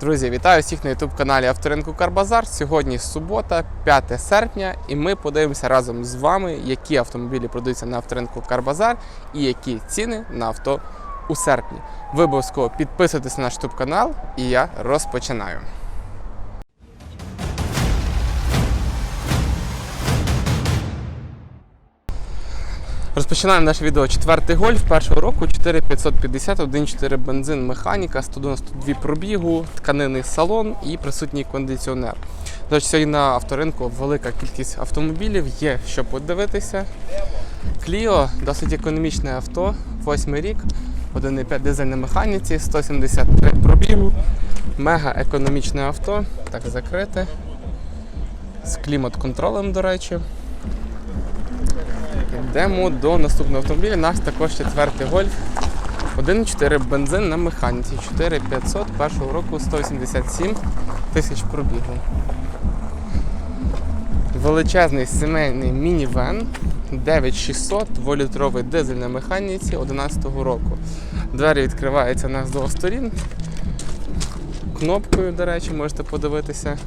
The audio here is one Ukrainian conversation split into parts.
Друзі, вітаю всіх на youtube каналі Авторинку Карбазар. Сьогодні субота, 5 серпня, і ми подивимося разом з вами, які автомобілі продаються на авторинку Карбазар і які ціни на авто у серпні. Ви обов'язково підписуйтесь на наш youtube канал, і я розпочинаю. Розпочинаємо наше відео. Четвертий гольф першого року 4550, 1.4 бензин, механіка, 192 пробігу, тканинний салон і присутній кондиціонер. Речі, сьогодні на авторинку велика кількість автомобілів, є що подивитися. Кліо досить економічне авто, 8 рік, 1,5 дизель на механіці, 173 пробігу, мега економічне авто, так закрите. З клімат-контролем, до речі. Йдемо до наступного автомобіля. Наш також четвертий гольф. 1,4 бензин на механіці. 4500 першого року 187 тисяч пробігу. Величезний сімейний мінівен 9600 2-літровий дизель на механіці 2011 року. Двері відкриваються у нас з двох сторін. Кнопкою, до речі, можете подивитися.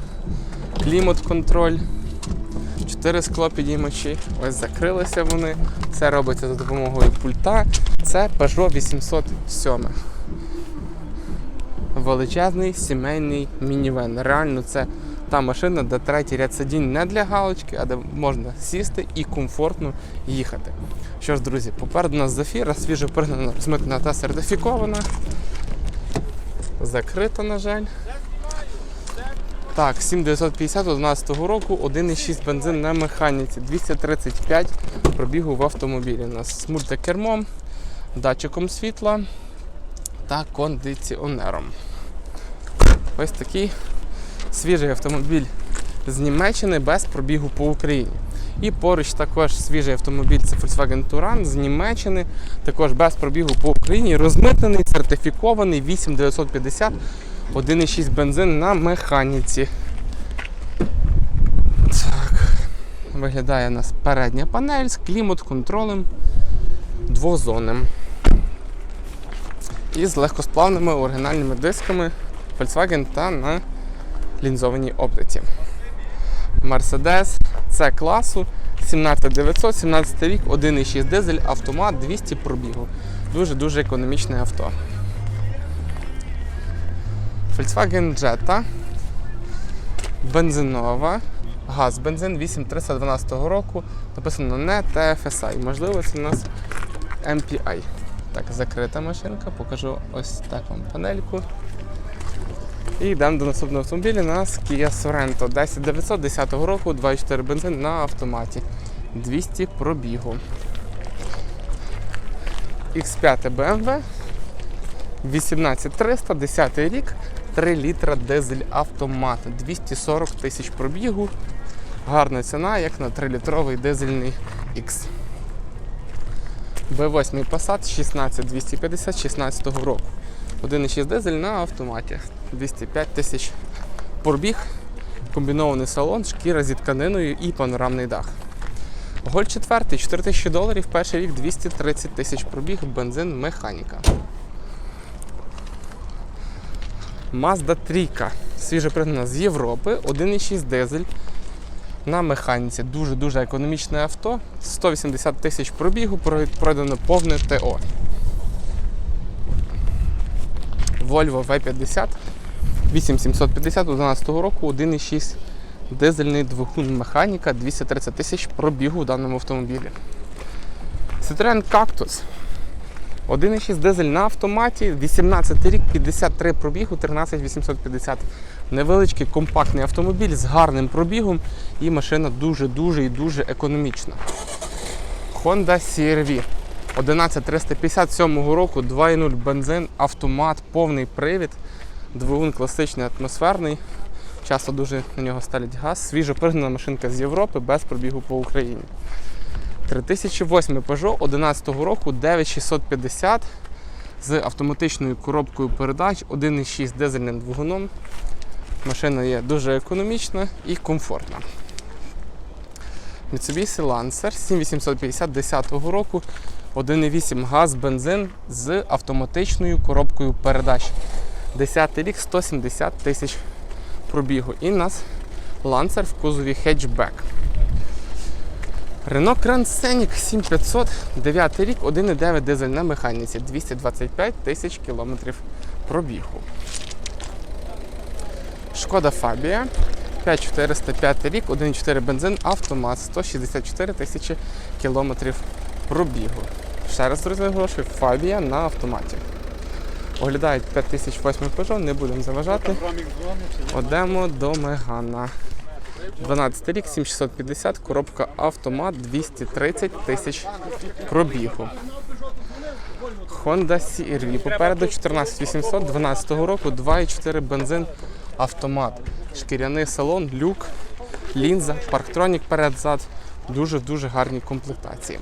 Клімат-контроль. Чотири склопідіймачі. Ось закрилися вони. Це робиться за допомогою пульта. Це Peugeot 807. Величезний сімейний мінівен. Реально, це та машина, де третій ряд сидінь не для галочки, а де можна сісти і комфортно їхати. Що ж, друзі, попереду нас зафіра, свіжо пригнана, розмитнена та сертифікована. Закрита, на жаль. Так, 7950 11 року, 1,6 бензин на механіці, 235 пробігу в автомобілі. У нас з мультикермом, датчиком світла та кондиціонером. Ось такий свіжий автомобіль з Німеччини без пробігу по Україні. І поруч також свіжий автомобіль це Volkswagen Touran з Німеччини, також без пробігу по Україні, розмитнений, сертифікований 8950 1,6 бензин на механіці. Так. Виглядає у нас передня панель з клімат-контролем двозонним. І з легкосплавними оригінальними дисками Volkswagen та на лінзованій оптиці. Mercedes C класу 17900, 17 рік, 1,6 дизель, автомат 200 пробігу. Дуже-дуже економічне авто. Volkswagen Jetta. Бензинова. Газ бензин 8312 року. Написано не TFSI. Можливо, це у нас MPI. Так, закрита машинка. Покажу ось так вам панельку. І йдемо до наступного автомобіля. У нас Kia Sorento 10900 10 року, 2,4 бензин на автоматі. 200 пробігу. X5 BMW 18300, 10 рік, 3 літра дизель автомат, 240 тисяч пробігу. Гарна ціна, як на 3-літровий дизельний X. B8 Passat 16250 16 року. 1,6 дизель на автоматі. 205 тисяч пробіг, комбінований салон, шкіра зі тканиною і панорамний дах. Голь 4 4 тисячі доларів, перший рік 230 тисяч пробіг, бензин, механіка. Mazda 3, свіже пригнана з Європи, 1,6 дизель на механіці. Дуже-дуже економічне авто. 180 тисяч пробігу, пройдено повне ТО. Volvo V50 8750 11 року, 1,6 дизельний двигун механіка, 230 тисяч пробігу в даному автомобілі. Citroen Cactus 1,6 дизель на автоматі, 18 рік, 53 пробігу, 13850. Невеличкий компактний автомобіль з гарним пробігом і машина дуже-дуже і дуже економічна. Honda CR-V 11350 року, 2,0 бензин, автомат, повний привід, двигун класичний атмосферний. Часто дуже на нього ставлять газ. Свіжо пригнана машинка з Європи без пробігу по Україні. 3008 Peugeot 11 року 9650 з автоматичною коробкою передач, 1,6 дизельним двигуном. Машина є дуже економічна і комфортна. Mitsubishi Lancer 7850 10 року, 1,8 газ, бензин з автоматичною коробкою передач. 10 рік 170 тисяч пробігу. І у нас ланцер в кузові хетчбек. Renault Grand Scenic 7500, 9 рік, 1,9 дизель на механіці, 225 тисяч кілометрів пробігу. Шкода Фабія 5405 рік, 1,4 бензин, автомат, 164 тисячі кілометрів пробігу. Ще раз друзі, наголошую, Фабія на автоматі. Оглядають 5008 Peugeot, не будемо заважати. Одемо до Мегана. 12 рік, 7650, коробка автомат, 230 тисяч пробігу. Honda CR-V. Попереду 14800 12 року, 2,4 бензин автомат. Шкіряний салон, люк, лінза, парктронік перед-зад. Дуже-дуже гарні комплектації.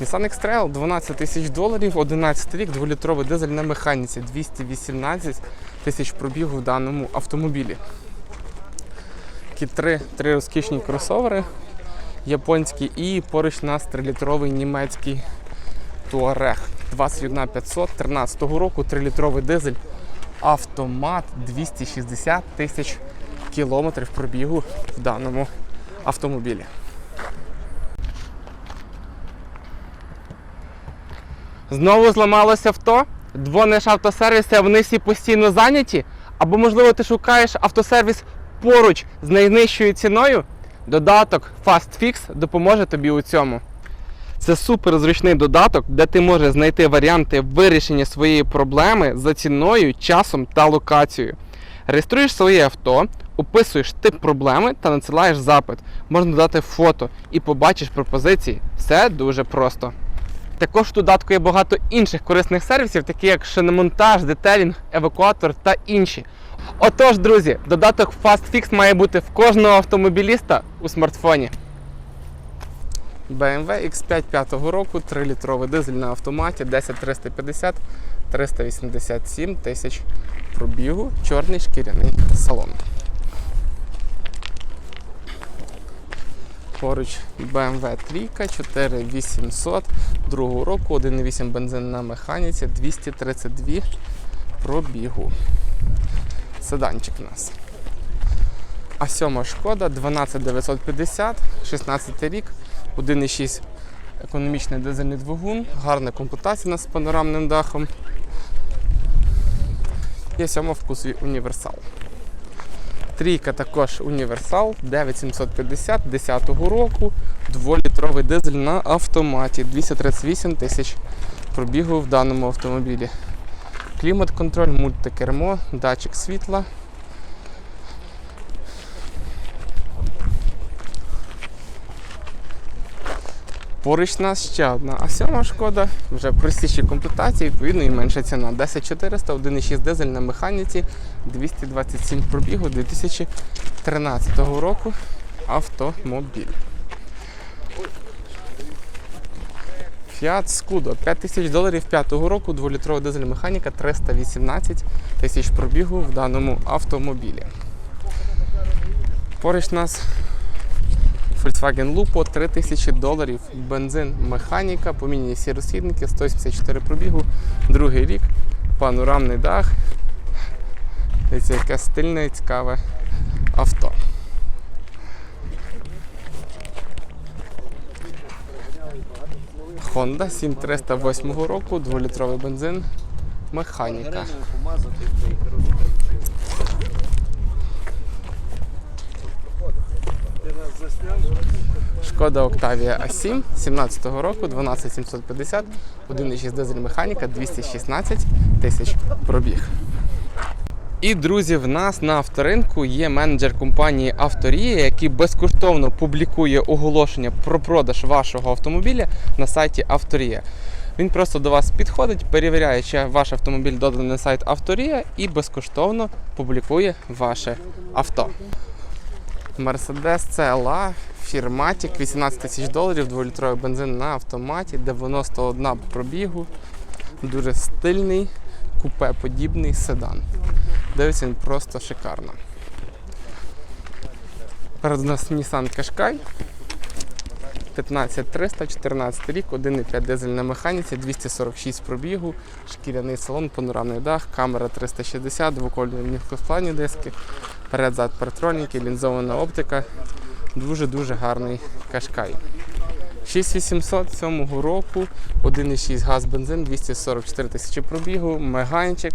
Nissan X-Trail 12 тисяч доларів, 11 рік, 2-літровий дизель на механіці, 218 тисяч пробігу в даному автомобілі. Такі три, три розкішні кросовери японські і поруч нас 3-літровий німецький Touareg 21500 13 року, 3-літровий дизель, автомат 260 тисяч кілометрів пробігу в даному автомобілі. Знову зламалося авто, дзвониш автосервіси, а вони всі постійно зайняті. Або, можливо, ти шукаєш автосервіс поруч з найнижчою ціною. Додаток FastFix допоможе тобі у цьому. Це супер зручний додаток, де ти можеш знайти варіанти вирішення своєї проблеми за ціною, часом та локацією. Реєструєш своє авто, описуєш тип проблеми та надсилаєш запит. Можна додати фото і побачиш пропозиції. Все дуже просто. Також в додатку є багато інших корисних сервісів, такі як шиномонтаж, детелінг, евакуатор та інші. Отож, друзі, додаток FastFix має бути в кожного автомобіліста у смартфоні. BMW X5 5 року, 3-літровий дизель на автоматі, 10350, 387 тисяч пробігу, чорний шкіряний салон. Поруч BMW 3 4800 другого року, 1,8 бензин на механіці, 232 пробігу. Седанчик у нас. А сьома шкода 12950, 16 рік, 1,6 економічний дизельний двигун, гарна комплектація у нас з панорамним дахом. Є сьома в кузові універсал. Трійка також універсал 9750 10 року, 2-літровий дизель на автоматі, 238 тисяч пробігу в даному автомобілі. Клімат-контроль, мультикермо, датчик світла. Поруч нас ще одна, а сьома шкода, вже простіші комплектації, відповідно і менша ціна. 10400, 1,6 дизель на механіці, 227 пробігу 2013 року автомобіль. Fiat Scudo 5000 доларів 5-го року, 2-літрова дизель механіка, 318 тисяч пробігу в даному автомобілі. Поруч нас Volkswagen Lupo 3000 доларів, бензин, механіка, поміняні всі розхідники, 174 пробігу, другий рік, панорамний дах. Дивіться, яке стильне і цікаве авто. Honda 7308 року, 2-літровий бензин, механіка. Шкода Octavia A7 17 року, 12750, 1,6 дизель механіка, 216 тисяч пробіг. І друзі, в нас на авторинку є менеджер компанії Авторія, який безкоштовно публікує оголошення про продаж вашого автомобіля на сайті Авторія. Він просто до вас підходить, перевіряє, чи ваш автомобіль доданий на сайт Авторія і безкоштовно публікує ваше авто. Mercedes CLA, Firmatic, 18 тисяч доларів, 2-літровий бензин на автоматі, 91 пробігу, дуже стильний, купе-подібний седан. Дивиться він просто шикарно. Перед у нас Nissan Qashqai. 15300, 14 рік, 1,5 дизель на механіці, 246 пробігу, шкіряний салон, панорамний дах, камера 360, двокольні мікроскладні диски, перед-зад партроніки, лінзована оптика. Дуже-дуже гарний кашкай. 6800 7 року, 1,6 газ бензин, 244 тисячі пробігу, меганчик.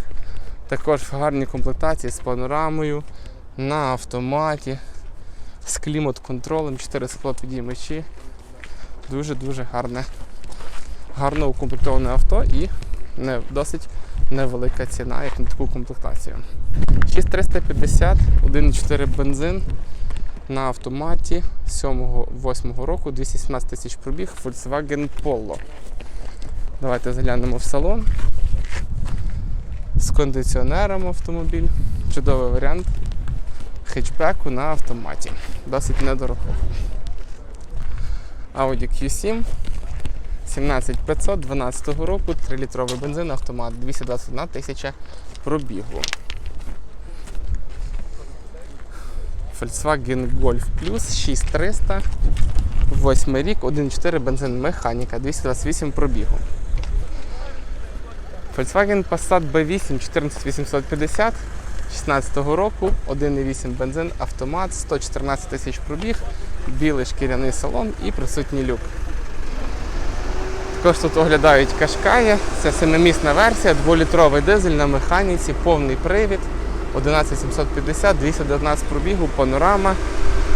Також в гарній комплектації з панорамою, на автоматі, з клімат-контролем, 4 склопідіймачі. Дуже-дуже гарне, гарно укомплектоване авто і не, досить невелика ціна, як на таку комплектацію. 6350, 1,4 бензин на автоматі 7-8 року, 217 тисяч пробіг, Volkswagen Polo. Давайте заглянемо в салон. З кондиціонером автомобіль. Чудовий варіант хетчбеку на автоматі. Досить недорого. Audi Q7 17500 12 року, 3-літровий бензин, автомат, 221 тисяча пробігу. Volkswagen Golf Plus 6300, 8 рік, 1.4 бензин механіка, 228 пробігу. Volkswagen Passat B8 14850 16 року, 1,8 бензин, автомат, 114 тисяч пробіг, білий шкіряний салон і присутній люк. Також тут оглядають Кашкая, це семимісна версія, 2-літровий дизель на механіці, повний привід, 11750, 219 пробігу, панорама,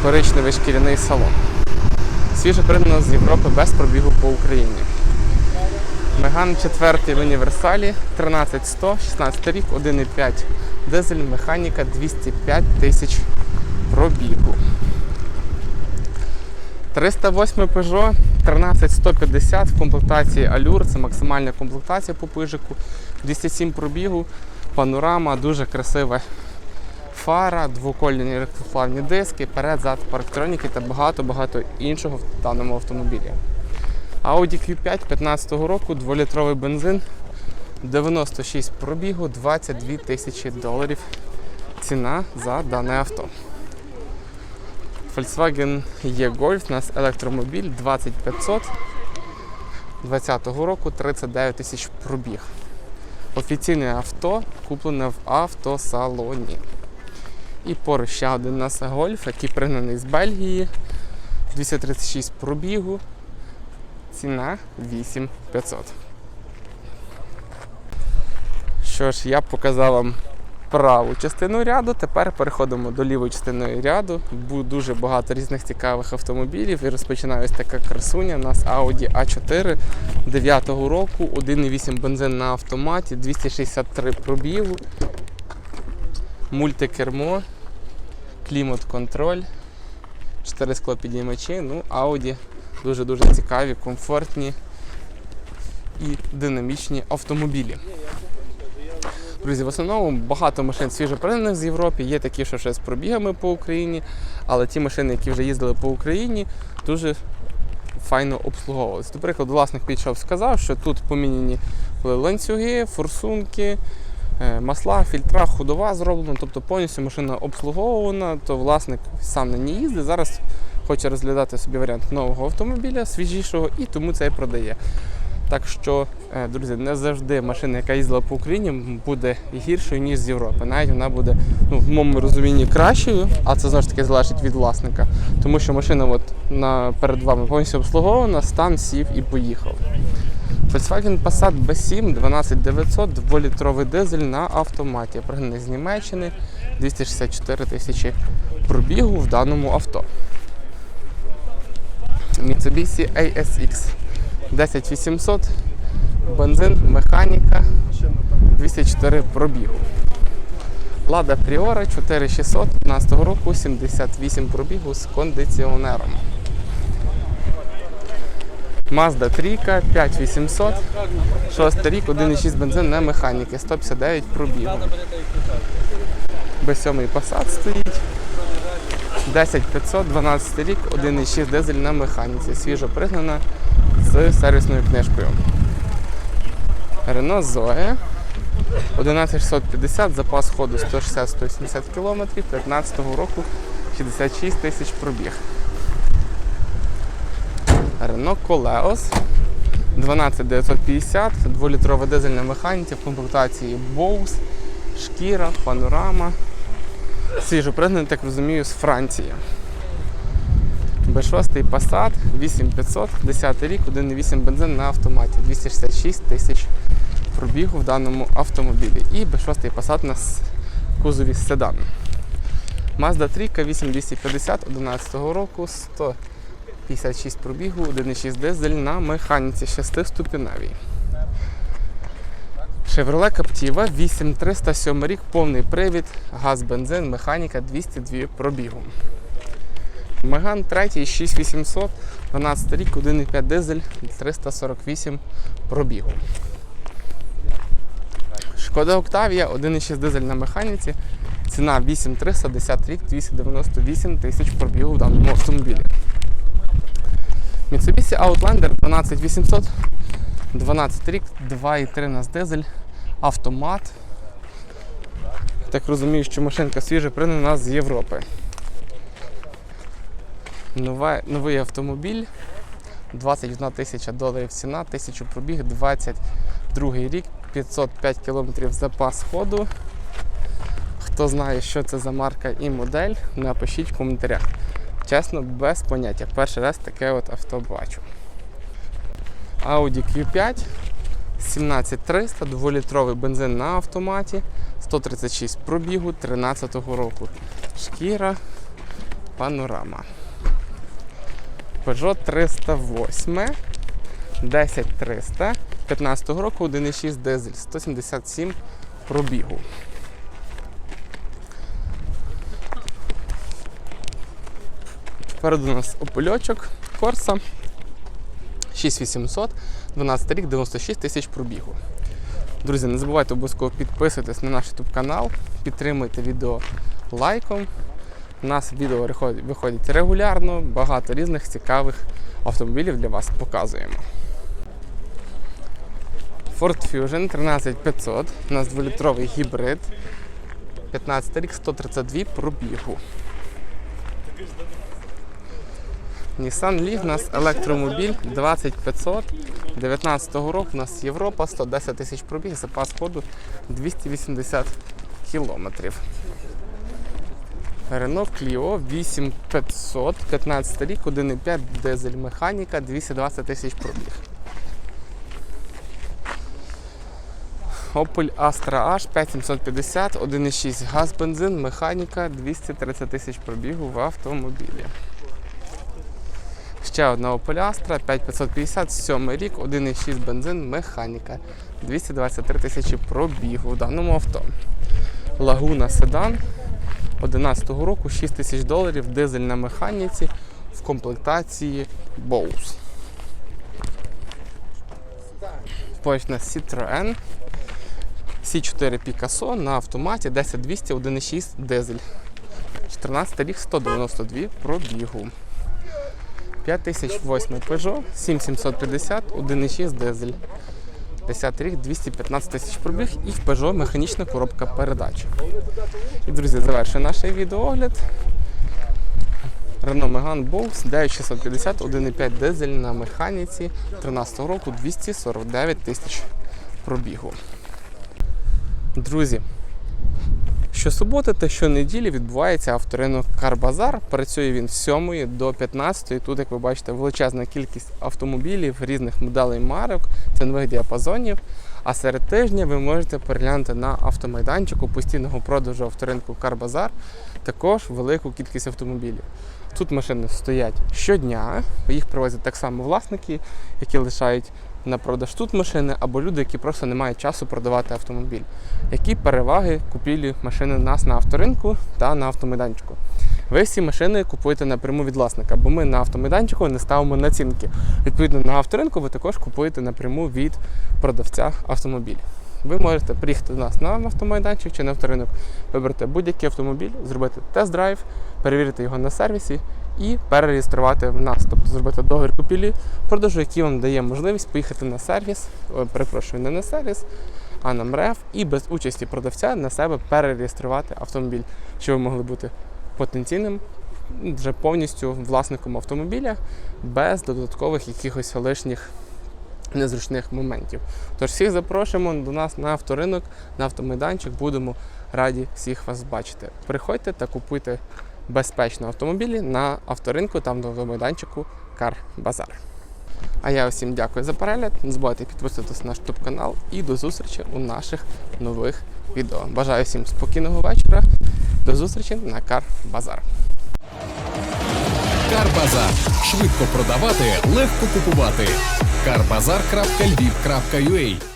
коричневий шкіряний салон. Свіже пригнано з Європи без пробігу по Україні. Меган 4 в універсалі 13100, 16 рік, 1,5 дизель, механіка 205 тисяч пробігу. 308 Peugeot 13150 в комплектації Allure, це максимальна комплектація по пижику, 207 пробігу, панорама, дуже красива фара, двокольні ректофлавні диски, перед, зад, парктроніки та багато-багато іншого в даному автомобілі. Audi Q5 15 року, 2-літровий бензин, 96 пробігу, 22 тисячі доларів ціна за дане авто. Volkswagen E-Golf, у нас електромобіль 20500 20 року, 39 тисяч пробіг. Офіційне авто куплене в автосалоні. І поруч ще один нас гольф, який пригнаний з Бельгії. 236 пробігу. Ціна 8500. Що ж, я показав вам праву частину ряду. Тепер переходимо до лівої частини ряду. Буде дуже багато різних цікавих автомобілів. І розпочинаю ось така красуня. У нас Audi A4 9 року, 1,8 бензин на автоматі, 263 пробігу, мультикермо, клімат-контроль, 4 склопідіймачі. Ну, Audi дуже-дуже цікаві, комфортні і динамічні автомобілі. Друзі, в основному багато машин свіжопринених з Європи, є такі, що ще з пробігами по Україні, але ті машини, які вже їздили по Україні, дуже файно обслуговувалися. До прикладу, власник підійшов, сказав, що тут поміняні були ланцюги, форсунки, е, масла, фільтра, ходова зроблена, тобто повністю машина обслуговувана, то власник сам на ній їздить. Зараз хоче розглядати собі варіант нового автомобіля, свіжішого, і тому це і продає. Так що, е, друзі, не завжди машина, яка їздила по Україні, буде гіршою, ніж з Європи. Навіть вона буде, ну, в моєму розумінні, кращою, а це знову ж таки залежить від власника. Тому що машина от, на, перед вами повністю обслуговувана, стан сів і поїхав. Volkswagen Passat B7 12900, 2-літровий дизель на автоматі. Пригнаний з Німеччини, 264 тисячі пробігу в даному авто. Mitsubishi ASX 10800, бензин, механіка, 204 пробігу. Lada Priora 4600 15 року, 78 пробігу з кондиціонером. Mazda 3 5800, 6 рік, 1,6 бензин на механіки, 159 пробігу. B7 Passat стоїть. 10500, 12 рік, 1,6 дизель на механіці. Свіжо пригнана з сервісною книжкою. Renault Zoe 11650, запас ходу 160-180 км, 15 року 66 тисяч пробіг. Renault Koleos 12950, 2-літрова дизельна механіка в комплектації Bose, шкіра, панорама. Свіжопригнаний, так розумію, з Франції. Б6 Passat 8500, 10 рік, 1,8 бензин на автоматі, 266 тисяч пробігу в даному автомобілі. І Б6 Passat у нас кузові седан. Mazda 3 8250 11 року, 156 пробігу, 1,6 дизель на механіці 6-ступеневій. Chevrolet Captiva 8307 рік, повний привід, газ, бензин, механіка 202 пробігу. Меган 3 6800, 12 рік, 1,5 дизель, 348 пробігу. Шкода Октавія, 1,6 дизель на механіці, ціна 8300, 10 рік, 298 тисяч пробігу в даному автомобілі. Mitsubishi Outlander 12800, 12 рік, 2,3 нас дизель, автомат. Так розумію, що машинка свіжа прийде нас з Європи. Нова, новий автомобіль. 21 тисяча доларів ціна, 1000 пробіг, 22 рік, 505 кілометрів запас ходу. Хто знає, що це за марка і модель, напишіть в коментарях. Чесно, без поняття. Перший раз таке от авто бачу. Audi Q5 17300, 2-літровий бензин на автоматі, 136 пробігу 13-го року. Шкіра, панорама. Peugeot 308, 10300, 15 року, 1,6 дизель, 177 пробігу. Попереду у нас опельочок Corsa 6800, 12 рік, 96 тисяч пробігу. Друзі, не забувайте обов'язково підписуйтесь на наш YouTube канал, підтримуйте відео лайком. У нас відео виходять регулярно, багато різних цікавих автомобілів для вас показуємо. Ford Fusion 13500, у нас 2-літровий гібрид, 15 рік, 132 пробігу. Nissan Leaf у нас електромобіль 20500, 19 року у нас Європа, 110 тисяч пробіг, запас ходу 280 кілометрів. Renault Clio 8500, 15 рік, 1,5 дизель механіка, 220 тисяч пробіг. Opel Astra H 5750, 1,6 газ, бензин, механіка, 230 тисяч пробігу в автомобілі. Ще одна Opel Astra 5550, 7 рік, 1,6 бензин, механіка, 223 тисячі пробігу в даному авто. Лагуна Седан 11 року, 6 тисяч доларів, дизель на механіці в комплектації Bose. Поруч у нас Citroën C4 Picasso на автоматі 10200 1,6 дизель. 14 рік 192 пробігу. 5008 Peugeot 7750 1,6 дизель. 10 рік 215 тисяч пробіг і в Peugeot механічна коробка передач. І, друзі, завершую наш відеоогляд. Renault Megane Bose 9650 1,5 дизель на механіці 13 року 249 тисяч пробігу. Друзі, щосуботи та щонеділі відбувається авторинок Карбазар. Працює він з 7 до 15. Тут, як ви бачите, величезна кількість автомобілів різних моделей марок, цінових діапазонів. А серед тижня ви можете переглянути на автомайданчику постійного продажу авторинку Карбазар також велику кількість автомобілів. Тут машини стоять щодня, їх привозять так само власники, які лишають на продаж тут машини, або люди, які просто не мають часу продавати автомобіль. Які переваги купівлі машини у нас на авторинку та на автомайданчику? Ви всі машини купуєте напряму від власника, бо ми на автомайданчику не ставимо націнки. Відповідно, на авторинку ви також купуєте напряму від продавця автомобіль. Ви можете приїхати до нас на автомайданчик чи на авторинок, вибрати будь-який автомобіль, зробити тест-драйв, перевірити його на сервісі і перереєструвати в нас, тобто зробити договір купівлі продажу, який вам дає можливість поїхати на сервіс, перепрошую, не на сервіс, а на МРЕФ і без участі продавця на себе перереєструвати автомобіль, щоб ви могли бути потенційним вже повністю власником автомобіля без додаткових якихось лишніх незручних моментів. Тож всіх запрошуємо до нас на авторинок, на автомайданчик. Будемо раді всіх вас бачити. Приходьте та купуйте безпечно автомобілі на авторинку, там на автомайданчику Кар Базар. А я всім дякую за перегляд. Не забувайте підписуватися на наш YouTube канал і до зустрічі у наших нових відео. Бажаю всім спокійного вечора. До зустрічі на Кар Базар. Карбазар. Швидко продавати, легко купувати. Карбазар.львів.ua